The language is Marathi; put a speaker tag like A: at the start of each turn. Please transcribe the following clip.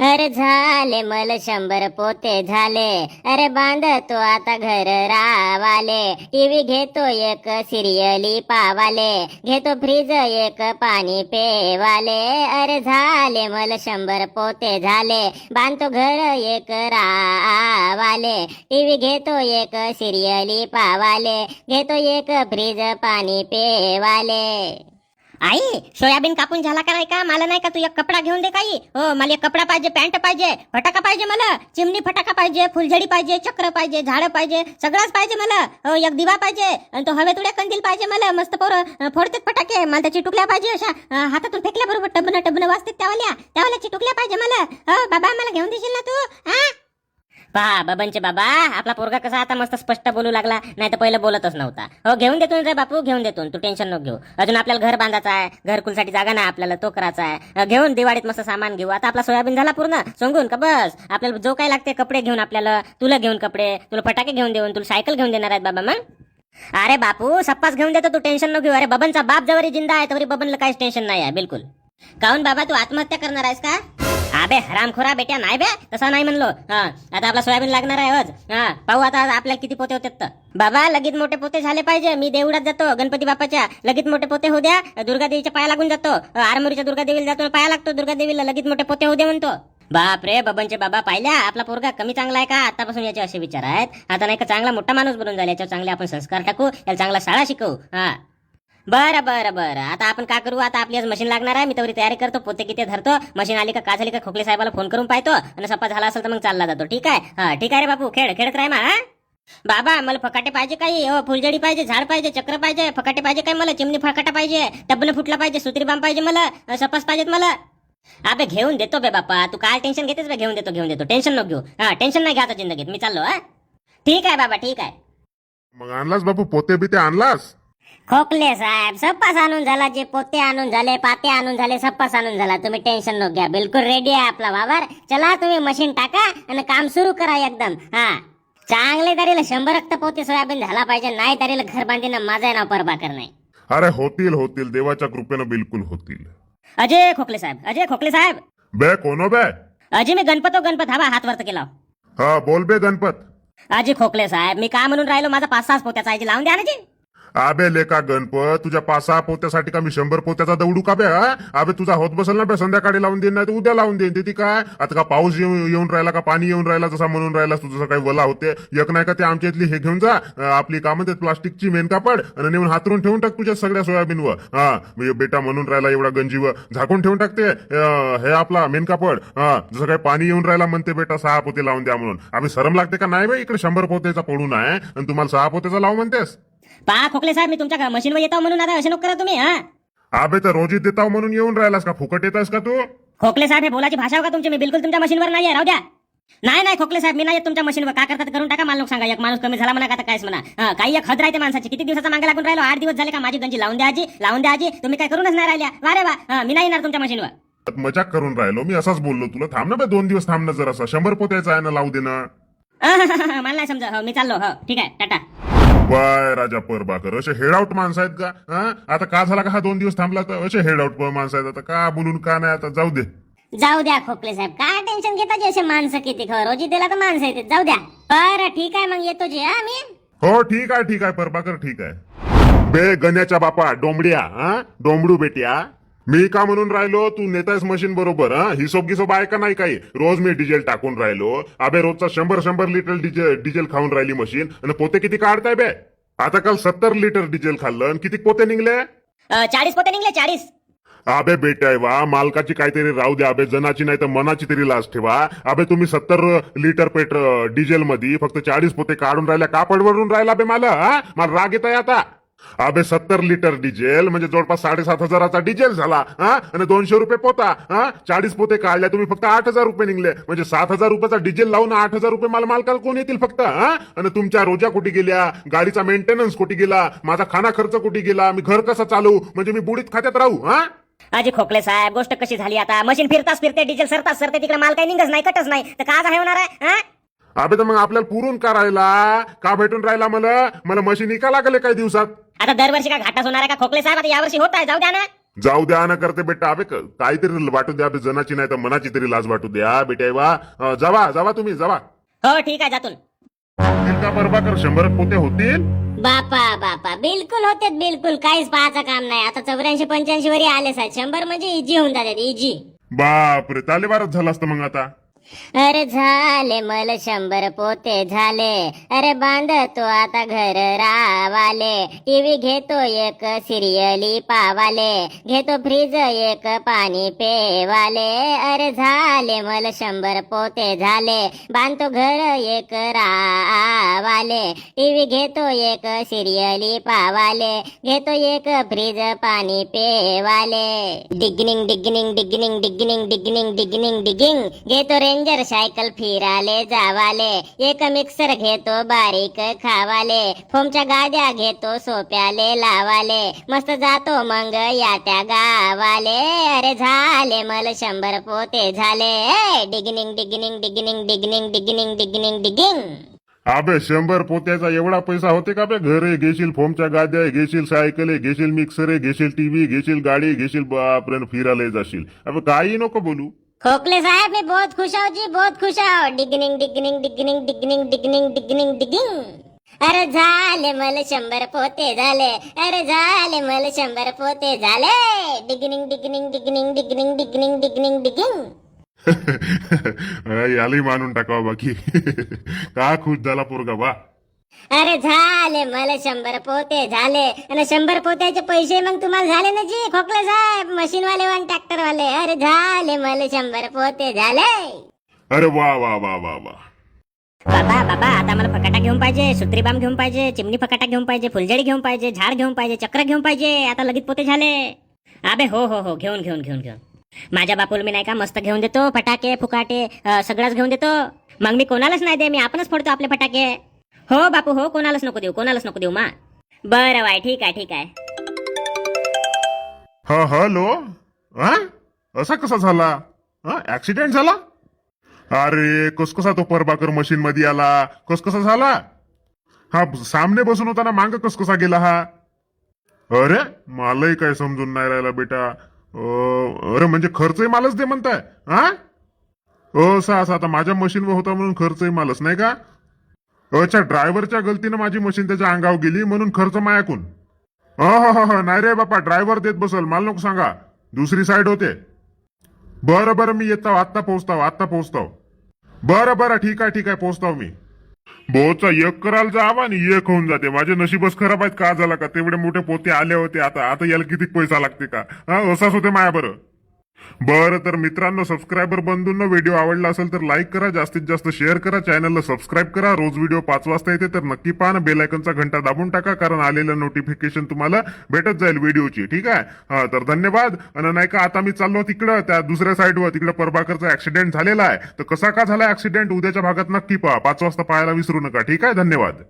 A: अरे झाले मला शंभर पोते झाले. अरे बांधतो आता घर रावाले. टीव्ही घेतो एक सिरियली पावाले. घेतो फ्रीज एक पाणी पेवाले. अरे झाले मला शंभर पोते झाले. बांधतो घर एक रावाले. टीव्ही घेतो एक सिरियली पावाले. घेतो एक फ्रीज पाणी पेवाले. आई सोयाबीन कापून झाला काय का? मला नाही का तू एक कपडा घेऊन दे काही? हो मला एक कपडा पाहिजे पॅन्ट पाहिजे फटाका पाहिजे मला चिमणी फटाका पाहिजे फुलझडी पाहिजे चक्र पाहिजे झाड पाहिजे सगळंच पाहिजे मला. हो एक दिवा पाहिजे आणि तो हवे तुड्या कंदील पाहिजे मला मस्त पोरं फोडतेत फटाके मला त्याची टुकल्या पाहिजे अशा हातातून फेकल्या बरोबर टबन टबन वाजतात त्यावाल्या त्यावाल्या टुकल्या पाहिजे मला. हो बाबा मला घेऊन देशील ना तू? हा पहा बबनचे बाबा आपला पोरगा कसा आता मस्त स्पष्ट बोलू लागला नाही तर पहिलं बोलतच नव्हता. हो घेऊन देतो रे बापू घेऊन देतो तू टेन्शन नको घेऊ. अजून आपल्याला घर बांधायचं आहे घरकुलसाठी जागा नाही आपल्याला तो करायचा आहे. घेऊन दिवाळीत मस्त सामान घेऊ. आता आपला सोयाबीन झाला पूर्ण सोंगून का बस? आपल्याला जो काय लागते कपडे घेऊन आपल्याला तुला घेऊन कपडे तुला फटाके घेऊन देऊन तुला सायकल घेऊन देणार आहेत बाबा मग? अरे बापू सप्पास घेऊन देतो तू टेन्शन नको घेऊ. अरे बबनचा बाप जवळ जिंदा आहे तरी बबनला काहीच टेन्शन नाही आहे बिलकुल. काऊन बाबा तू आत्महत्या करणार आहेस का? अबे हरामखोरा बेट्या नाही बे तसा नाही म्हणलो. हा आता आपला सोयाबीन लागणार आहे आज. हा पाहू आता आपल्याला किती पोते होतात तर. बाबा लगेच मोठे पोते झाले पाहिजे. मी देवळात जातो गणपती बाप्पाच्या. लगेच मोठे पोते होऊ द्या. दुर्गा देवीच्या पाया लागून जातो. आरमोरीच्या दुर्गा देवीला जातो पाया लागतो दुर्गा देवीला. लगेच मोठे पोते होऊ दे म्हणतो. बाप रे बबनचे बाबा पाहिल्या. आपला पोरगा कमी चांगला आहे का? आतापासून याचे असे विचार आहेत. आता नाही का चांगला मोठा माणूस बनून जाईल. याच्यावर चांगले आपण संस्कार टाकू. याला चांगला शाळा शिकवू. हा. बरं बरं बरं. आता आपण काय करू? आता आपली आज मशीन लागणार आहे. मी तेवढी तयारी करतो पोते किती धरतो. मशीन आली का का झाली का खोकले साहेबाला फोन करून पाहतो. आणि सप्पा झाला असेल तर मग चालला जातो. ठीक आहे? हा ठीक आहे रे बापू. खेळ खेळत राह मा हा? बाबा मला फकाटे पाहिजे काही? हो फुलझडी पाहिजे झाड पाहिजे चक्र पाहिजे. फकाटे पाहिजे काय मला? चिमणी फकाटा पाहिजे. टबन फुटला पाहिजे सुत्री बाम पाहिजे मला. सपास पाहिजेत मला. अबे घेऊन देतो बे बापा तू काय टेन्शन घेतेस बे? घेऊन देतो घेऊन देतो. टेन्शन नको घेऊ. हा टेन्शन नाही घ्यायचं जिंदगीत. मी चाललो हा? ठीक आहे बाबा ठीक आहे.
B: मग आणलास बापू? पोते बिते आणलास?
A: खोकले साहेब सप्पास आणून झाला जे पोते आणून झाले पाते आणून झाले सप्पास आणून झाला. तुम्ही टेन्शन नको घ्या बिलकुल रेडी आहे आपला वावर. चला तुम्ही मशीन टाका आणि काम सुरू करा एकदम. हा. चांगले तरीला शंभर रक्त पोते सोयाबीन झाला पाहिजे नाही तरीला घर बांधीनं माझं नाव परबाकर नाही.
B: अरे होतील होतील. देवाच्या कृपेनं बिलकुल होतील.
A: अजय खोकले साहेब अजय खोकले साहेब.
B: बे कोनो बे?
A: अजय मी गणपतो गणपत. हवा हात वरत केला.
B: हा बोल बे गणपत.
A: अजय खोकले साहेब मी काय म्हणून राहिलो? माझा पाच सहा पोत्याचा आहे लावून द्या ना जी.
B: आबे लेका गणपत तुझ्या पाच सहा पोत्यासाठी का मी शंभर पोत्याचा दौडू का बे हा? अबे तुझा होत बसल ना बे संध्याकाळी लावून देईन नाही तर उद्या लावून देईन ती काय? आता का पाऊस येऊन येऊन राहिला का पाणी येऊन राहिला जसा म्हणून राहिला तू जसं काही वला होते. एक नाही का ते आमच्या इथली हे घेऊन जा. आपली का म्हणते प्लास्टिकची मेन कापड आणि नेऊन हातरून ठेवून टाक तुझ्या सगळ्या सोयाबीनवर. हा बेटा म्हणून राहिला एवढा गंजीवर. झाकून ठेवून टाकते हे आपला मेन कापड हा जसं काही पाणी येऊन राहिला म्हणते बेटा सहा पोते लावून द्या म्हणून. आम्ही शरम लागते का? नाही बे इकडे शंभर पोतेचा पडून आहे आणि तुम्हाला सहा पोतेचा लावू म्हणतेस.
A: पहा खोकले साहेब मी तुमच्या मशीनवर येतो म्हणून आता असे नको करा तुम्ही हा?
B: अबे तर रोजी देताव म्हणून येऊन राहिलास का? फुकट येतास का तू?
A: खोकले साहेब हे बोलाची भाषा हो का तुमची? मी बिलकुल तुमच्या मशीनवर नाही आहे राहू द्या. नाही नाही खोकले साहेब मी नाही येत तुमच्या मशीनवर. का करतात करून टाका मला लोक सांगा. एक माणूस कमी झाला म्हणा का आता कायच म्हणा. हा, काही एक हद राहते माणसाची. किती दिवसाचा मागे लागून राहिलो? आठ दिवस झाले का? माझी गंजी लावून द्या आजी लावून द्या आजी. तुम्ही काय करूनच नाही राहिल्या. वा रे वा. हा, मी नाही येणार तुमच्या मशीनवर.
B: मजाक करून राहिलो. मी असाच बोललो तुला. थांब ना बे दोन दिवस थांब ना जरासा. शंभर पोत्याचा आहे ना लावू दे ना
A: मला नाही समजा हो मी चाललो. हो ठीक आहे. टाटा.
B: बाय राजा परबाकर. असे हेडआउट माणसं आहेत का? हा? आता का झाला का हा दोन दिवस थांबला तर? असे हेडआउट माणसं आहेत. आता का बोलून का नाही? आता जाऊ दे.
A: जाऊ द्या खोकले साहेब. काय टेन्शन घेता जे असे माणसं किती? खरं रोजी दिला तर माणसं येते जाऊ द्या. बरं ठीक आहे मग येतो जे हा मी.
B: हो ठीक आहे ठीक आहे. परबाकर ठीक आहे. बे गण्याच्या बापा डोंबड्या हा? डोंबडू बेट्या. मी का म्हणून राहिलो? तू नेतायस मशीन बरोबर हा? हिशोब गिसोब आहे का नाही काही? रोज मी डिझेल टाकून राहिलो. अबे रोजचा शंभर शंभर लिटर डिझेल डिझेल खाऊन राहिली मशीन. आणि पोते किती काढताय बे? आता काल सत्तर लिटर डिझेल खाल्लं आणि किती पोते निघले?
A: चाळीस पोते निघले चाळीस.
B: अबे बेटा वा मालकाची काहीतरी राहू द्या अबे जनाची नाही तर मनाची तरी लाज ठेवा. अबे तुम्ही सत्तर लिटर पेट्र डिझेल मध्ये फक्त चाळीस पोते काढून राहिल्या का पडवरून राहिला बे मला मला राग येत आहे आता. अबे सत्तर लिटर डिझेल म्हणजे जवळपास साडेसात हजाराचा डिझेल झाला हा? आणि दोनशे रुपये पोता हा? चाळीस पोते काढल्या तुम्ही फक्त आठ हजार रुपये निघले. म्हणजे सात हजार रुपयाचा डिझेल लावून आठ हजार रुपये मला मालकाला कोण येतील फक्त हा? आणि तुमच्या रोजा कुठे गेल्या? गाडीचा मेंटेनन्स कुठे गेला? माझा खाना खर्च कुठे गेला? मी घर कसं चालू म्हणजे मी बुडीत खात्यात राहू हा?
A: आजी खोकले साहेब गोष्ट कशी झाली आता? मशीन फिरताच फिरते डिझेल सरताच सरते तिकडे माल काही निघच नाही कटच नाही. तर का काय होणार आहे हा?
B: अबे तर मग आपल्याला पुरून का राहिला का भेटून राहिला मला? मला मशीन का लागले काही दिवसात?
A: आता दरवर्षी का घाटाच होणार आहे का खोकले साहेब आता यावर्षी होत आहे जाऊ द्या ना.
B: जाऊ द्या ना करते बेटा अबे क- काहीतरी वाटू द्या अबे जनाची नाही तर मनाची तरी लाज वाटू द्या बेटा वा. अं, जावा जावा तुम्ही जावा.
A: हो ठीक आहे जातून.
B: होतील का बरोबर शंभर पोते होतील.
C: बापा बापा बिलकुल होते बिलकुल काहीच पाहायचं काम नाही. आता चौऱ्याऐंशी पंच्याऐंशी वरी आले साहेब. शंभर म्हणजे इजी होऊन जातात इजी
B: बापरे ताले बारच झालं असतं मग आता.
C: अरे झाले मला शंभर पोते झाले. अरे बांधतो आता घर रावाले. टीव्ही घेतो एक सिरियली पावाले. घेतो फ्रीज एक पाणी पेवाले. अरे झाले मला शंभर पोते झाले. बांधतो घर एक रावाले. टीव्ही घेतो एक सिरियली पावाले. घेतो एक फ्रीज पाणी पेवाले. डिगनिंग डिगनिंग डिगनिंग डिगनिंग डिगनिंग डिगनिंग डिगिंग घेतो रेंजर सायकल फिराले जावाले. एक मिक्सर घेतो बारीक खावाले. फोमच्या गाद्या घेतो सोप्याले लावाले. मस्त जातो मग या त्या गावाले. अरे झाले मला शंभर पोते झाले. डिगनिंग डिगिनिंग डिगिनिंग डिगिनिंग डिगिनिंग डिगिनिंग डिगिंग
B: अबे शंभर पोत्याचा एवढा पैसा होते का बे? घर आहे, घेशील फोमच्या गाद्या आहे, घेशील सायकल आहे, घेशील मिक्सर आहे घेशील टीव्ही घेशील गाडी घेशील बापरे फिरायला जाशील. अबे काही नको बोलू.
C: खोकले साहब मैं बहुत खुश हूँ जी बहुत खुश हूँ डिगनिंग डिगनिंग डिगनिंग डिगनिंग डिगनिंग डिगनिंग डिगिंग अरे झाले मला शंभर पोते झाले अरे झाले मला शंभर पोते झाले डिगनिंग डिगनिंग डिगनिंग डिगनिंग डिगनिंग डिगनिंग डिगिंग
B: यालाही मानून टाकावा बाकी का खुश झाला पोरगा बा
C: अरे झाले मला शंभर पोते झाले. आणि शंभर पोत्याचे पैसे मग तुम्हाला झाले ना जी खोकले साहेब मशीन वाले वन ट्रॅक्टर वाले अरे झाले मला शंभर पोते झाले.
B: अरे वा वा वा वा वा.
A: बाबा बाबा आता मला फकाटा घेऊन पाहिजे सुत्रीबाम घेऊन पाहिजे चिमणी फकाटा घेऊन पाहिजे फुलझडी घेऊन पाहिजे झाड घेऊन पाहिजे चक्र घेऊन पाहिजे आता लगेच पोते झाले. अबे हो हो हो घेऊन घेऊन घेऊन घेऊन. माझ्या बापूला मी नाही का मस्त घेऊन देतो फटाके फुकाटे सगळंच घेऊन देतो. मग मी कोणालाच नाही दे मी आपणच फोडतो आपले फटाके. हो बापू हो कोणालाच नको देऊ कोणालाच नको देऊ मा बरं वाय ठीक आहे ठीक आहे.
B: ह हॅलो? हा? असा कसा झाला? हा ऍक्सिडेंट झाला? अरे कस कसा तो परबाकर मशीन मध्ये आला? कस कसा झाला? हा सामने बसून होता ना मांग कस कसा गेला हा? अरे मलाही काय समजून नाही राहिला बेटा. अं, अरे म्हणजे खर्चही मालच दे म्हणताय हा? असा असा आता माझ्या मशीनवर होता म्हणून खर्चही मालच नाही का? अच्छा ड्रायव्हरच्या गलतीनं माझी मशीन त्याच्या अंगावर गेली म्हणून खर्च मायाकून. हो हो हो हो नाही रे बापा ड्रायव्हर देत बसल मला नको सांगा. दुसरी साईड होते. बरं बरं मी येतो आत्ता पोहोचताव आत्ता पोहोचताव. बरं बरं ठीक आहे ठीक आहे पोहोचताव मी. बोचा एक करायला जावा आणि एक होऊन जाते. माझे नशीबच खराब आहेत का झाला का? तेवढे मोठे पोते आले होते आता. आता याला किती पैसा लागते का? हा असाच होते माया बरं बरं तर मित्रांनो सबस्क्रायबर बंधूंनो व्हिडिओ आवडला असेल तर लाईक करा जास्तीत जास्त शेअर करा चॅनलला सबस्क्राईब करा. रोज व्हिडिओ पाच वाजता येते तर नक्की पहा ना बेलायकनचा घंटा दाबून टाका कारण आलेलं नोटिफिकेशन तुम्हाला भेटत जाईल व्हिडिओची ठीक आहे? हा तर धन्यवाद. आणि नाही का आता मी चाललो तिकडं त्या दुसऱ्या साईडवर तिकडं प्रभाकरचा ऍक्सिडेंट झालेला आहे. तर कसा का झाला ऍक्सिडेंट उद्याच्या भागात नक्की पहा. पाच वाजता पाहायला विसरू नका ठीक आहे? धन्यवाद.